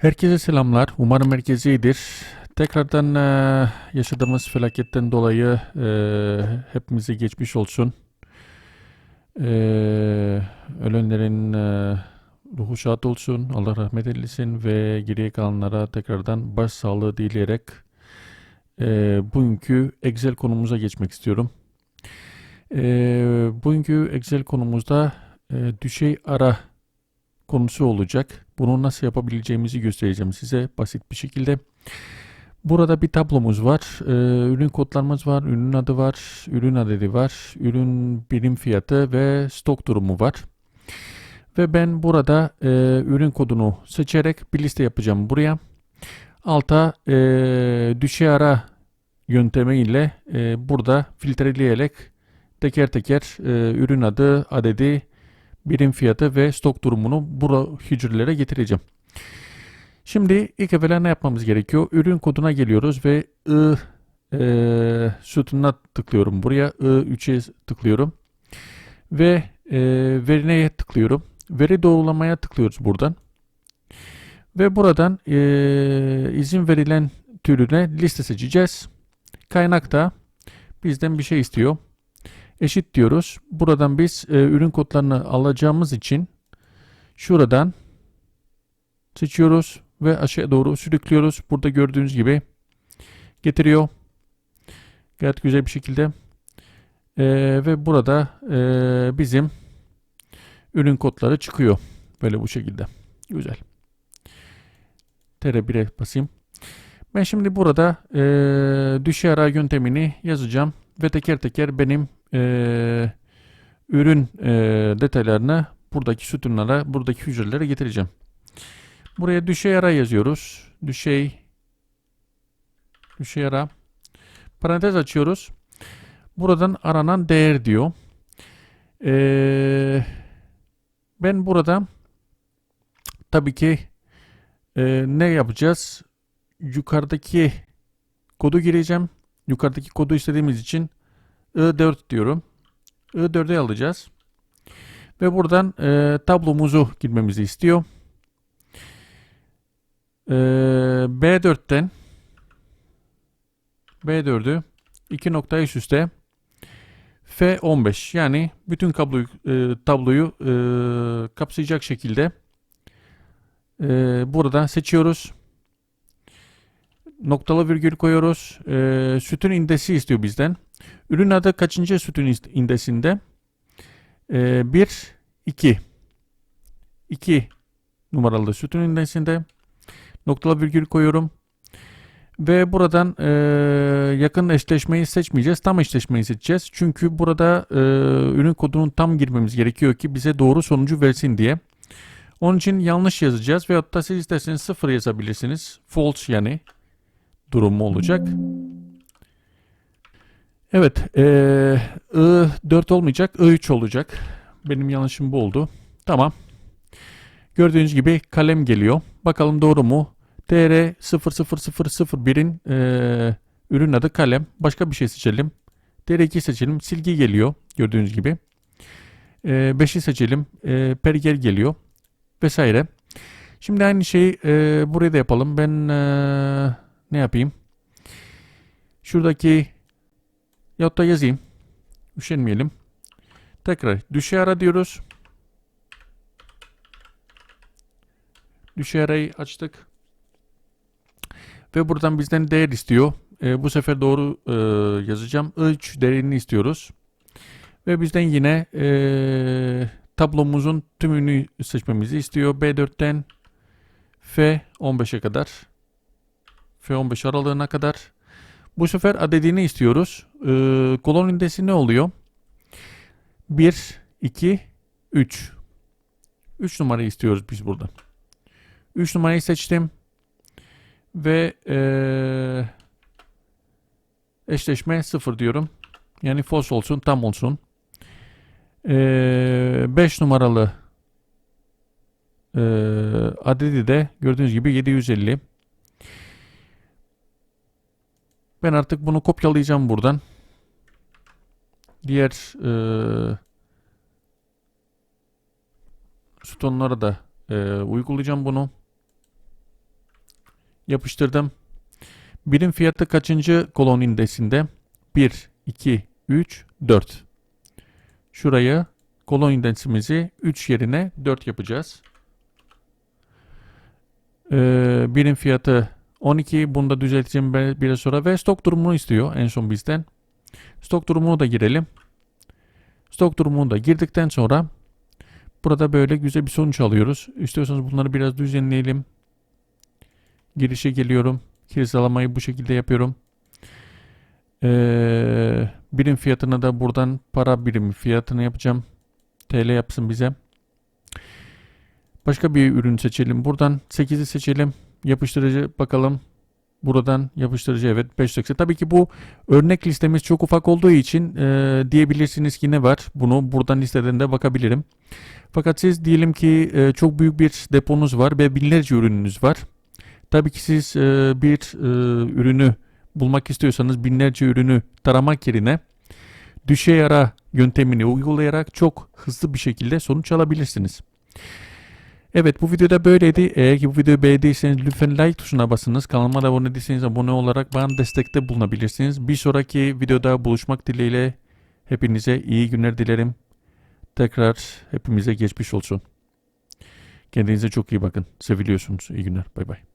Herkese selamlar. Umarım herkes iyidir. Tekrardan eee, yaşadığımız felaketten dolayı eee hepimize geçmiş olsun. Eee, ölenlerin eee, ruhu şad olsun. Allah rahmet eylesin ve geriye kalanlara tekrardan başsağlığı dileyerek eee bugünkü Excel konumuza geçmek istiyorum. Eee bugünkü Excel konumuzda eee, düşey ara konusu olacak. Bunu nasıl yapabileceğimizi göstereceğim size basit bir şekilde. Burada bir tablomuz var. Ee, ürün kodlarımız var. Ürün adı var. Ürün adedi var. Ürün birim fiyatı ve stok durumu var. Ve ben burada e, ürün kodunu seçerek bir liste yapacağım buraya. Alta e, düşey ara yöntemiyle e, burada filtreleyerek teker teker e, ürün adı, adedi, birim fiyatı ve stok durumunu bu hücrelere getireceğim. Şimdi ilk evvela ne yapmamız gerekiyor? Ürün koduna geliyoruz ve I e, sütununa tıklıyorum. Buraya I3'e tıklıyorum. Ve e, verine tıklıyorum. Veri doğrulamaya tıklıyoruz buradan. Ve buradan e, izin verilen türüne liste seçeceğiz. Kaynakta bizden bir şey istiyor eşit diyoruz. Buradan biz e, ürün kodlarını alacağımız için şuradan seçiyoruz ve aşağı doğru sürüklüyoruz. Burada gördüğünüz gibi getiriyor. Gayet güzel bir şekilde. E, ve burada e, bizim ürün kodları çıkıyor. Böyle bu şekilde. Güzel. TR1'e basayım. Ben şimdi burada e, düşey ara yöntemini yazacağım ve teker teker benim e, ürün e, detaylarını buradaki sütunlara, buradaki hücrelere getireceğim. Buraya düşey ara yazıyoruz. Düşey düşey ara parantez açıyoruz. Buradan aranan değer diyor. E, ben burada tabii ki e, ne yapacağız? Yukarıdaki kodu gireceğim. Yukarıdaki kodu istediğimiz için I4 diyorum. I4'e alacağız. Ve buradan e, tablomuzu girmemizi istiyor. E, B4'ten B4'ü 2 nokta üst üste F15 yani bütün kabloyu, e, tabloyu e, kapsayacak şekilde e, buradan seçiyoruz. Noktalı virgül koyuyoruz. E, sütun indesi istiyor bizden. Ürün adı kaçıncı sütun indesinde? 1, 2. 2 numaralı sütun indesinde. Noktalı virgül koyuyorum. Ve buradan e, yakın eşleşmeyi seçmeyeceğiz. Tam eşleşmeyi seçeceğiz. Çünkü burada e, ürün kodunun tam girmemiz gerekiyor ki bize doğru sonucu versin diye. Onun için yanlış yazacağız. Veyahut da siz isterseniz sıfır yazabilirsiniz. False yani durumu olacak. Evet, ee, I4 olmayacak, I3 olacak. Benim yanlışım bu oldu. Tamam. Gördüğünüz gibi kalem geliyor. Bakalım doğru mu? TR 00001'in ee, ürün adı kalem. Başka bir şey seçelim. TR2 seçelim. Silgi geliyor. Gördüğünüz gibi. E, 5'i seçelim. E, perger geliyor. Vesaire. Şimdi aynı şeyi e, buraya da yapalım. Ben e, ne yapayım? Şuradaki Yahut da yazayım. Üşenmeyelim. Tekrar düşey ara diyoruz. Düşey arayı açtık. Ve buradan bizden değer istiyor. E, bu sefer doğru e, yazacağım. I3 değerini istiyoruz. Ve bizden yine e, tablomuzun tümünü seçmemizi istiyor. B4'ten F15'e kadar. F15 aralığına kadar. Bu sefer adedini istiyoruz. Ee, kolon indesi ne oluyor? 1, 2, 3. 3 numarayı istiyoruz biz burada. 3 numarayı seçtim. Ve ee, eşleşme 0 diyorum. Yani false olsun, tam olsun. 5 ee, numaralı e, adedi de gördüğünüz gibi 750. Ben artık bunu kopyalayacağım buradan. Diğer e, sütunlara da e, uygulayacağım bunu. Yapıştırdım. Birim fiyatı kaçıncı kolon indesinde? 1, 2, 3, 4. Şuraya kolon indeksimizi 3 yerine 4 yapacağız. Ee, birim fiyatı 12. Bunu da düzelteceğim biraz sonra ve stok durumunu istiyor en son bizden. Stok durumunu da girelim. Stok durumunu da girdikten sonra burada böyle güzel bir sonuç alıyoruz. İstiyorsanız bunları biraz düzenleyelim. Girişe geliyorum. Kiralamayı bu şekilde yapıyorum. Ee, birim fiyatına da buradan para birimi fiyatını yapacağım. TL yapsın bize. Başka bir ürün seçelim. Buradan 8'i seçelim. Yapıştırıcı bakalım. Buradan yapıştırıcı evet 580. Tabii ki bu örnek listemiz çok ufak olduğu için e, diyebilirsiniz ki ne var? Bunu buradan listeden de bakabilirim. Fakat siz diyelim ki e, çok büyük bir deponuz var ve binlerce ürününüz var. Tabii ki siz e, bir e, ürünü bulmak istiyorsanız binlerce ürünü taramak yerine düşey ara yöntemini uygulayarak çok hızlı bir şekilde sonuç alabilirsiniz. Evet bu videoda böyleydi. Eğer ki bu videoyu beğendiyseniz lütfen like tuşuna basınız. Kanalıma da abone değilseniz abone olarak bana destekte bulunabilirsiniz. Bir sonraki videoda buluşmak dileğiyle hepinize iyi günler dilerim. Tekrar hepimize geçmiş olsun. Kendinize çok iyi bakın. Seviliyorsunuz. İyi günler. Bay bay.